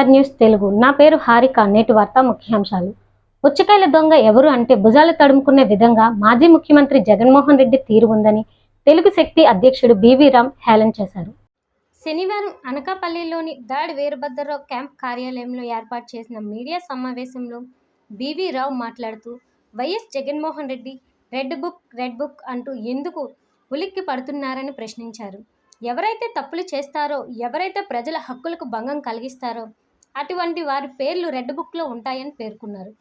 Star news Telugu. నా పేరు హారిక నేటి వార్త ముఖ్యాంశాలు. పుచ్చకాయల దొంగ ఎవరు అంటే భుజాలు తడుముకునే విధంగా మాజీ ముఖ్యమంత్రి జగన్మోహన్ రెడ్డి తీరు ఉందని తెలుగు శక్తి అధ్యక్షుడు బివి రామ్ హేళన చేశారు. శనివారం అనకాపల్లిలోని దాడి వీరభద్రరావు క్యాంప్ కార్యాలయంలో ఏర్పాటు చేసిన మీడియా సమావేశంలో బివి రావు మాట్లాడుతూ YS Jaganmohan Reddy red book red book అంటూ ఎందుకు ఉలిక్కి పడుతున్నారని ప్రశ్నించారు. ఎవరైతే తప్పులు చేస్తారో ఎవరైతే ప్రజల హక్కులకు భంగం కలిగిస్తారో అటువంటి వారి పేర్లు రెడ్ బుక్లో ఉంటాయని పేర్కొన్నారు.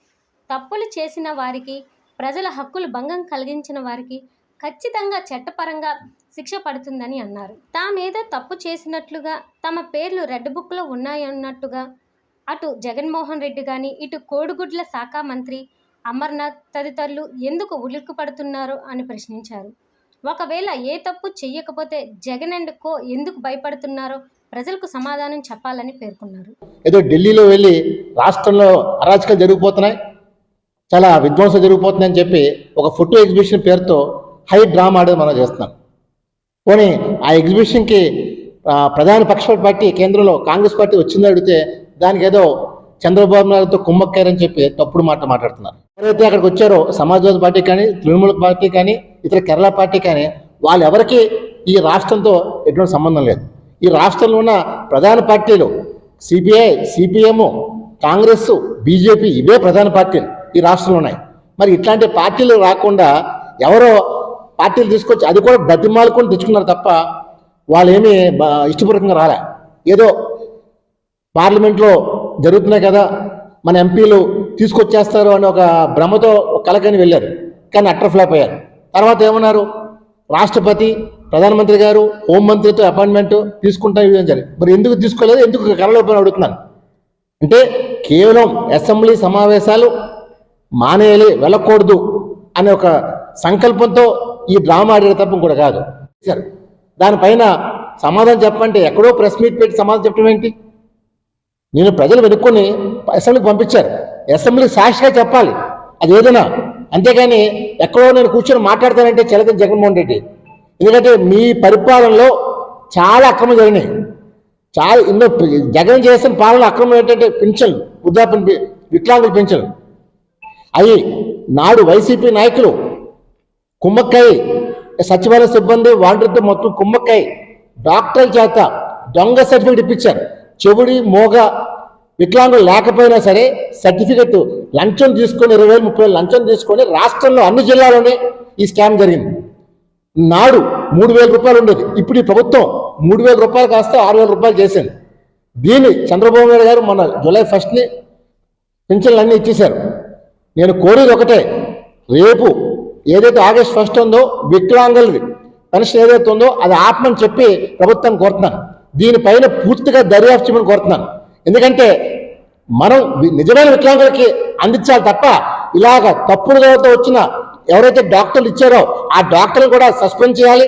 తప్పులు చేసిన వారికి ప్రజల హక్కులు భంగం కలిగించిన వారికి ఖచ్చితంగా చట్టపరంగా శిక్ష పడుతుందని అన్నారు. తామేదో తప్పు చేసినట్లుగా తమ పేర్లు రెడ్ బుక్లో ఉన్నాయన్నట్టుగా అటు జగన్మోహన్ రెడ్డి కానీ ఇటు కోడిగుడ్ల శాఖ మంత్రి అమర్నాథ్ తదితరులు ఎందుకు ఉలిక్కి పడుతున్నారో అని ప్రశ్నించారు. ఒకవేళ ఏ తప్పు చెయ్యకపోతే జగన్ అండ్ కో ఎందుకు భయపడుతున్నారో ప్రజలకు సమాధానం చెప్పాలని పేర్కొన్నారు. ఏదో ఢిల్లీలో వెళ్ళి రాష్ట్రంలో అరాచకాలు జరిగిపోతున్నాయి చాలా విధ్వంసం జరిగిపోతున్నాయని చెప్పి ఒక ఫోటో ఎగ్జిబిషన్ పేరుతో హై డ్రామా ఆడేది మనం చేస్తున్నాం. పోనీ ఆ ఎగ్జిబిషన్కి ప్రధాన పక్ష పార్టీ కేంద్రంలో కాంగ్రెస్ పార్టీ వచ్చిందని అడిగితే దానికి ఏదో చంద్రబాబు నాయుడుతో కుమ్మక్కారని చెప్పి తప్పుడు మాట మాట్లాడుతున్నారు. ఎవరైతే అక్కడికి వచ్చారో సమాజ్వాదీ పార్టీ కానీ తృణమూల పార్టీ కానీ ఇతర కేరళ పార్టీ కానీ వాళ్ళెవరికి ఈ రాష్ట్రంతో ఎటువంటి సంబంధం లేదు. ఈ రాష్ట్రంలో ఉన్న ప్రధాన పార్టీలు సిపిఐ సిపిఎం కాంగ్రెస్ బీజేపీ ఇవే ప్రధాన పార్టీలు ఈ రాష్ట్రంలో ఉన్నాయి మరి ఇట్లాంటి పార్టీలు రాకుండా ఎవరో పార్టీలు తీసుకొచ్చి అది కూడా బతిమాలుకొని తెచ్చుకున్నారు తప్ప వాళ్ళు ఏమీ ఇష్టపూర్వకంగా రాలే. ఏదో పార్లమెంట్లో జరుగుతున్నాయి కదా మన ఎంపీలు తీసుకొచ్చేస్తారు అని ఒక భ్రమతో కలకని వెళ్ళారు. కానీ అట్టర్ ఫ్లాప్ అయ్యారు. తర్వాత ఏమన్నారు? రాష్ట్రపతి ప్రధానమంత్రి గారు హోంమంత్రితో అపాయింట్మెంట్ తీసుకుంటా ఇవి జరిగింది. మరి ఎందుకు తీసుకోలేదు? ఎందుకు కలలో అడుగుతున్నాను? అంటే కేవలం అసెంబ్లీ సమావేశాలు మానేయాలి వెళ్ళకూడదు అనే ఒక సంకల్పంతో ఈ డ్రామా ఆడిన తప్ప కూడా కాదు. సార్ దానిపైన సమాధానం చెప్పంటే ఎక్కడో ప్రెస్ మీట్ పెట్టి సమాధానం చెప్పడం ఏంటి? నేను ప్రజలు వెనుక్కొని అసెంబ్లీకి పంపించారు. అసెంబ్లీ సాక్షిగా చెప్పాలి. అది ఏదైనా. అంతేగాని ఎక్కడో నేను కూర్చొని మాట్లాడతానంటే చెలకని జగన్మోహన్ రెడ్డి. ఎందుకంటే మీ పరిపాలనలో చాలా అక్రమం జరిగినాయి. చాలా ఎన్నో జగన్ చేసిన పాలన అక్రమం ఏంటంటే పెన్షన్లు వృద్ధాపన వికలాంగుల పెన్షన్లు అవి నాడు వైసీపీ నాయకులు కుమ్మక్కై సచివాలయ సిబ్బంది వాంటర్తో మొత్తం కుమ్మక్కై డాక్టర్ల చేత దొంగ సర్టిఫికేట్ ఇప్పించారు. చెవుడి మోగ వికలాంగులు లేకపోయినా సరే సర్టిఫికెట్ లంచం తీసుకొని ఇరవై వేలు ముప్పై వేలు లంచం తీసుకొని రాష్ట్రంలో అన్ని జిల్లాలోనే ఈ స్కామ్ జరిగింది. నాడు మూడు వేల రూపాయలు ఉండేది. ఇప్పుడు ఈ ప్రభుత్వం మూడు వేల రూపాయలు కాస్త ఆరు వేల రూపాయలు చేసింది. దీన్ని చంద్రబాబు నాయుడు గారు మన జూలై ఫస్ట్ని పింఛన్లు అన్నీ ఇచ్చేశారు. నేను కోరేది ఒకటే రేపు ఏదైతే ఆగస్ట్ ఫస్ట్ ఉందో వికలాంగులది పెన్షన్ ఏదైతే ఉందో అది ఆత్మని చెప్పి ప్రభుత్వం కోరుతున్నాను. దీనిపైన పూర్తిగా దర్యాప్తు చేయమని కోరుతున్నాను. ఎందుకంటే మనం నిజమైన వికలాంగులకి అందించాలి తప్ప ఇలాగ తప్పుడు వచ్చిన ఎవరైతే డాక్టర్లు ఇచ్చారో ఆ డాక్టర్లు కూడా సస్పెండ్ చేయాలి.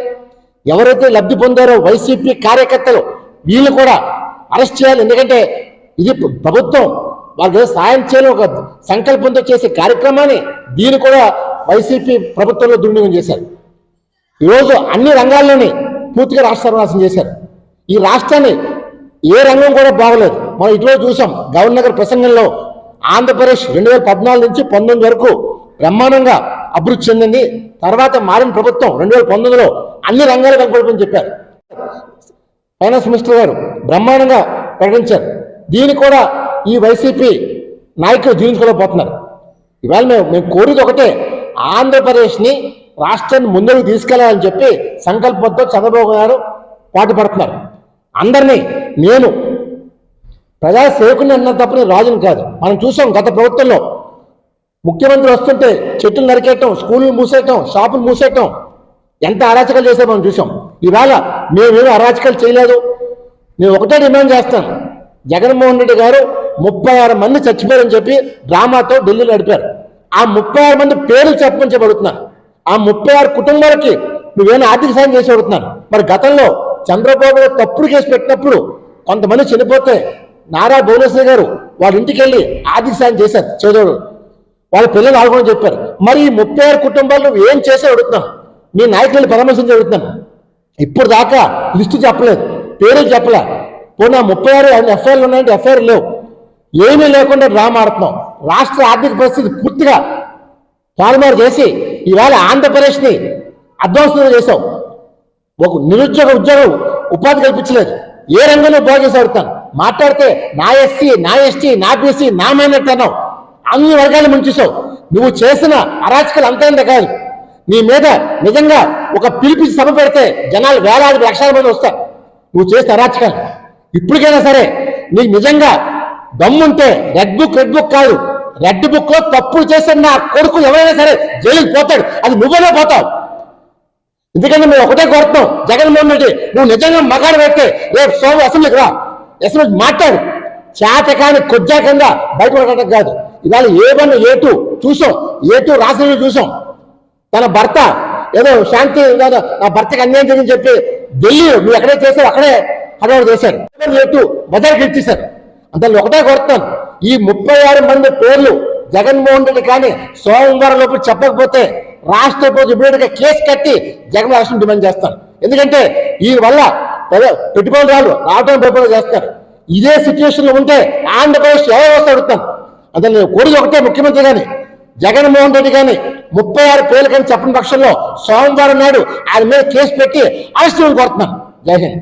ఎవరైతే లబ్ధి పొందారో వైసీపీ కార్యకర్తలు వీళ్ళు కూడా అరెస్ట్ చేయాలి. ఎందుకంటే ఇది ప్రభుత్వం వాళ్ళు సాయం చేయాలని ఒక సంకల్పంతో చేసే కార్యక్రమాన్ని దీన్ని కూడా వైసీపీ ప్రభుత్వంలో దుర్వినియోగం చేశారు. ఈరోజు అన్ని రంగాల్లోని పూర్తిగా రాష్ట్ర సర్వనాశనం చేశారు. ఈ రాష్ట్రాన్ని ఏ రంగం కూడా బాగలేదు. మనం ఇటీవల చూసాం గవర్నర్ ప్రసంగంలో ఆంధ్రప్రదేశ్ రెండు వేల పద్నాలుగు నుంచి పంతొమ్మిది వరకు బ్రహ్మాండంగా అభివృద్ధి చెందింది. తర్వాత మారిన ప్రభుత్వం రెండు వేల పంతొమ్మిదిలో అన్ని రంగాలు కనపడుతుందని చెప్పారు. ఫైనాన్స్ మినిస్టర్ గారు బ్రహ్మాండంగా ప్రకటించారు. దీన్ని కూడా ఈ వైసీపీ నాయకులు జీవించుకోలేకపోతున్నారు ఇవాళ మేము మేము కోరేది ఒకటే ఆంధ్రప్రదేశ్ని రాష్ట్రాన్ని ముందుకు తీసుకెళ్ళాలని చెప్పి సంకల్పంతో చంద్రబాబు గారు పాటుపడుతున్నారు. అందరినీ నేను ప్రజా సేవకుని అన్న తప్పని రాజుని కాదు. మనం చూసాం గత ప్రభుత్వంలో ముఖ్యమంత్రి వస్తుంటే చెట్లు నరికేయటం స్కూళ్ళు మూసేయటం షాపులు మూసేయటం ఎంత అరాచకాలు చేసే మనం చూసాం. ఇవాళ మేమేమి అరాచకాలు చేయలేదు. నేను ఒకటే డిమాండ్ చేస్తాను. జగన్మోహన్ రెడ్డి గారు ముప్పై ఆరు మంది చచ్చిపోయారని చెప్పి డ్రామాతో ఢిల్లీలో నడిపారు. ఆ ముప్పై ఆరు మంది పేర్లు చెప్పమని చెప్పబడుతున్నారు ఆ ముప్పై ఆరు కుటుంబాలకి నువ్వేమైనా ఆర్థిక సాయం చేసి పడుతున్నారు మరి గతంలో చంద్రబాబు గారు తప్పుడు కేసు పెట్టినప్పుడు కొంతమంది చనిపోతే నారా భువనేశ్వర్ గారు వాళ్ళ ఇంటికి వెళ్ళి ఆర్థిక సాయం చేశారు. చేదోడు వాళ్ళ పిల్లలు ఆడుకోవడం చెప్పారు. మరి ఈ ముప్పై ఆరు కుటుంబాలు నువ్వు ఏం చేసే అడుగుతున్నాను మీ నాయకులను పరామర్శించి అడుగుతున్నాను. ఇప్పుడు దాకా లిస్టు చెప్పలేదు. పేరు చెప్పలే. పోనీ ఆ ముప్పై ఆరు ఎఫ్ఐఆర్లు ఉన్నాయంటే ఎఫ్ఐఆర్ లేవు. ఏమీ లేకుండా డ్రామా ఆడుతున్నాం రాష్ట్ర ఆర్థిక పరిస్థితి పూర్తిగా తారుమారు చేసి ఇవాళ ఆంధ్రప్రదేశ్ని అధ్వంసం చేసావు ఒక నిరుద్యోగ ఉద్యోగం ఉపాధి కల్పించలేదు. ఏ రంగంలో బాగు చేసి అడుగుతాను మాట్లాడితే నా ఎస్సీ నా ఎస్టీ నా బీసీ నా మైనట్ అన్నావు. అన్ని వర్గాలు ముంచేసావు నువ్వు చేసిన అరాచకాలు అంతేంత కాదు. నీ మీద నిజంగా ఒక పిలిపించి సభ పెడితే జనాలు వేలాది లక్షల మంది వస్తారు. నువ్వు చేసిన అరాచకాలు. ఇప్పటికైనా సరే నీకు నిజంగా దమ్ముంటే రెడ్ బుక్ రెడ్ బుక్ కాదు. రెడ్ బుక్లో తప్పులు చేసిన నా కొడుకు ఎవరైనా సరే జైలుకి పోతాడు. అది నువ్వేనే పోతావు. ఎందుకంటే మేము ఒకటే కోరుతున్నాం. జగన్మోహన్ రెడ్డి నువ్వు నిజంగా మగాడు పెడితే రేపు సోమ అసెంబ్లీకి రా. అసెంబ్లీకి మాట్లాడు. చేతకాని కొద్దాకంగా బయటపడటం కాదు. ఇవాళ ఏ వన్ ఏ టూ చూసాం. ఏ టూ రాసిన చూసాం. తన భర్త ఏదో శాంతి ఏదో నా భర్తకి అన్యాయం జరిగింది చెప్పి ఢిల్లీ నువ్వు ఎక్కడే చేసావు అక్కడే హడావుడు చేశారు. ఏ టూ మొదటికి ఇచ్చేశారు. అంత ఒకటే కోరుతాను ఈ ముప్పై ఆరు మంది పేర్లు జగన్మోహన్ రెడ్డి కానీ సోమవారం లోపు చెప్పకపోతే రాష్ట్ర ప్రభుత్వం ఇమీడియట్ కేసు కట్టి జగన్ రాష్ట్రం డిమాండ్ చేస్తారు. ఎందుకంటే ఈ వల్ల పెట్టుబడులు రాళ్ళు రావటం పెట్టుబడులు చేస్తారు. ఇదే సిచ్యువేషన్లో ఉంటే ఆంధ్రప్రదేశ్ ఎవరు వస్తే అడుగుతాను. అదే నేను కోరిక ఒకటే ముఖ్యమంత్రి కానీ జగన్మోహన్ రెడ్డి కానీ ముప్పై ఆరు పేర్లు కానీ చెప్పని పక్షంలో సోమవారం నాడు ఆయన మీద కేసు పెట్టి అరెస్ట్ కోరుతున్నాను. జై హింద్.